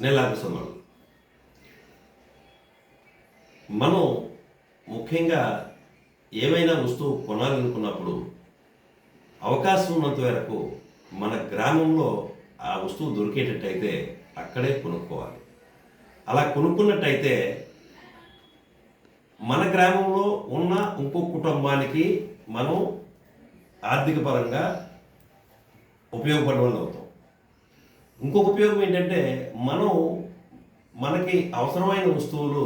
నెలాకు మనం ముఖ్యంగా ఏమైనా వస్తువు కొనాలనుకున్నప్పుడు అవకాశం ఉన్నంత వరకు మన గ్రామంలో ఆ వస్తువు దొరికేటట్టయితే అక్కడే కొనుక్కోవాలి. అలా కొనుక్కున్నట్టయితే మన గ్రామంలో ఉన్న ఇంకో కుటుంబానికి మనం ఆర్థిక పరంగా ఇంకొక ఉపయోగం ఏంటంటే మనం మనకి అవసరమైన వస్తువులు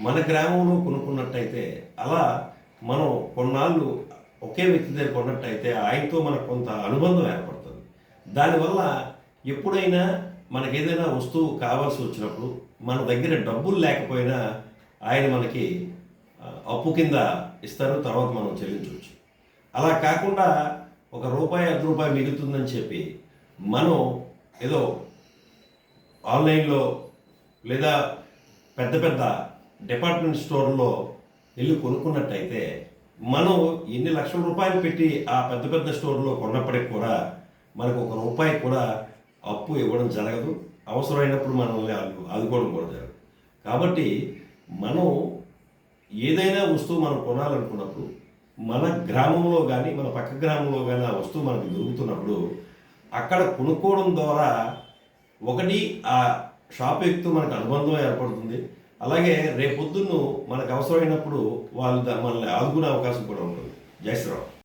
మన గ్రామంలో కొనుక్కున్నట్టయితే అలా మనం కొన్నాళ్ళు ఒకే వ్యక్తి దగ్గర కొన్నట్టయితే ఆయనతో మనకు కొంత అనుబంధం ఏర్పడుతుంది. దానివల్ల ఎప్పుడైనా మనకి ఏదైనా వస్తువు కావాల్సి వచ్చినప్పుడు మన దగ్గర డబ్బులు లేకపోయినా ఆయన మనకి అప్పు కింద ఇస్తారు తర్వాత మనం చెల్లించవచ్చు. అలా కాకుండా ఒక రూపాయి అర్ధ రూపాయి మిగులుతుందని చెప్పి మనం ఏదో ఆన్లైన్లో లేదా పెద్ద పెద్ద డిపార్ట్మెంట్ స్టోర్లో వెళ్ళి కొనుక్కున్నట్టయితే మనం ఎన్ని లక్షల రూపాయలు పెట్టి ఆ పెద్ద పెద్ద స్టోర్లో కొన్నప్పటికి కూడా మనకు ఒక రూపాయి కూడా అప్పు ఇవ్వడం జరగదు. అవసరమైనప్పుడు మనల్ని ఆదుకోవడం కూడా జరగదు. కాబట్టి మనం ఏదైనా వస్తువు మనం కొనాలనుకున్నప్పుడు మన గ్రామంలో కానీ మన పక్క గ్రామంలో కానీ ఆ వస్తువు మనకు దొరుకుతున్నప్పుడు అక్కడ కొనుక్కోవడం ద్వారా ఒకటి ఆ షాప్ వ్యక్తితో మనకు అనుబంధం ఏర్పడుతుంది. అలాగే రేపొద్దున్ను మనకు అవసరమైనప్పుడు వాళ్ళు మనల్ని ఆదుకునే అవకాశం కూడా ఉంటుంది. జై శ్రీరామ్.